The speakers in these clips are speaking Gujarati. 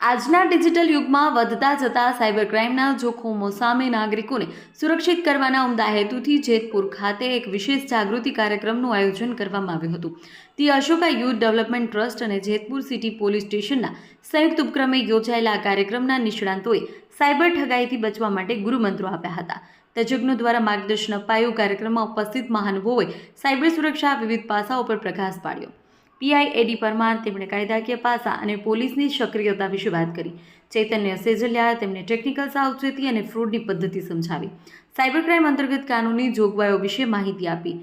આજના ડિજિટલ યુગમાં વધતા જતા સાયબર ક્રાઇમના જોખમો સામે નાગરિકોને સુરક્ષિત કરવાના ઉમદા હેતુથી જેતપુર ખાતે એક વિશેષ જાગૃતિ કાર્યક્રમનું આયોજન કરવામાં આવ્યું હતું. તે અશોકા યુથ ડેવલપમેન્ટ ટ્રસ્ટ અને જેતપુર સિટી પોલીસ સ્ટેશનના સંયુક્ત ઉપક્રમે યોજાયેલા આ કાર્યક્રમના નિષ્ણાંતોએ સાયબર ઠગાઈથી બચવા માટે ગુરુમંત્રો આપ્યા હતા. તજજ્ઞો દ્વારા માર્ગદર્શન અપાયું કાર્યક્રમમાં ઉપસ્થિત મહાનુભાવોએ સાયબર સુરક્ષા વિવિધ પાસાઓ પર પ્રકાશ પાડ્યો. પીઆઈ એડી પરમાર તેમણે કાયદાકીય પાસા અને પોલીસની સક્રિયતા વિશે વાત કરી. ચૈતન્ય સેજલિયા તેમણે ટેકનિકલ સાવચેતી અને ફ્રોડની પદ્ધતિ સમજાવી. સાયબર ક્રાઇમ અંતર્ગત કાનૂની જોગવાઈઓ વિશે માહિતી આપી.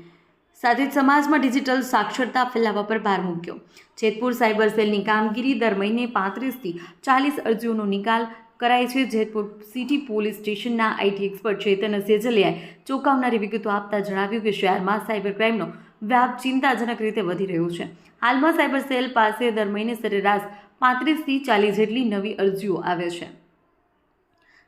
સાથે જ સમાજમાં ડિજિટલ સાક્ષરતા ફેલાવવા પર ભાર મૂક્યો. જેતપુર સાયબર સેલની કામગીરી દર મહિને પાંત્રીસથી ચાલીસ અરજીઓનો નિકાલ કરાય છે. જેતપુર સિટી પોલીસ સ્ટેશનના આઈટી એક્સપર્ટ ચેતન સેજલિયાએ ચોંકાવનારી વિગતો આપતા જણાવ્યું કે શહેરમાં સાયબર ક્રાઇમનો વ્યાપ ચિંતાજનક રીતે વધી રહ્યું છે. હાલમાં સાયબર સેલ પાસે દર મહિને સરેરાશ પાંત્રીસથી ચાલીસ જેટલી નવી અરજીઓ આવે છે.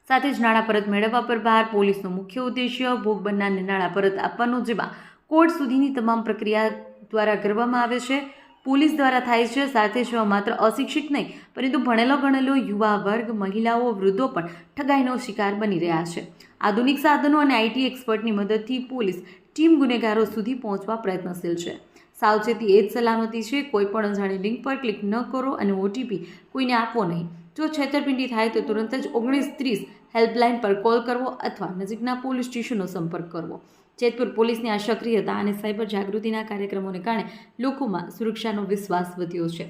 સાથે જ નાણાં પરત મેળવવા પર ભાર, પોલીસનો મુખ્ય ઉદ્દેશ્ય ભોગ બનનારને નાણાં પરત આપવાનો, જેમાં કોર્ટ સુધીની તમામ પ્રક્રિયા દ્વારા કરવામાં આવે છે. પોલીસ દ્વારા થાય છે, સાથે જ માત્ર અશિક્ષિત નહીં, પરંતુ ભણેલો ગણેલો યુવા વર્ગ, મહિલાઓ, વૃદ્ધો પણ ઠગાઈનો શિકાર બની રહ્યા છે. આધુનિક સાધનો અને આઈટી એક્સપર્ટની મદદથી પોલીસ ટીમ ગુનેગારો સુધી પહોંચવા પ્રયત્નશીલ છે. સાવચેતી એ જ સલામતી છે, કોઈ પણ અજાણી લિંક પર ક્લિક ન કરો અને ઓટીપી કોઈને આપવો નહીં. જો છેતરપિંડી થાય તો તુરંત જ ઓગણીસ ત્રીસ હેલ્પલાઇન પર કોલ કરવો અથવા નજીકના પોલીસ સ્ટેશનનો સંપર્ક કરવો. જેતપુર પોલીસની આ સક્રિયતા અને સાયબર જાગૃતિના કાર્યક્રમોને કારણે લોકોમાં સુરક્ષાનો વિશ્વાસ વધ્યો છે.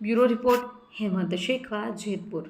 Bureau report Hemant Shekhawa Jetpur.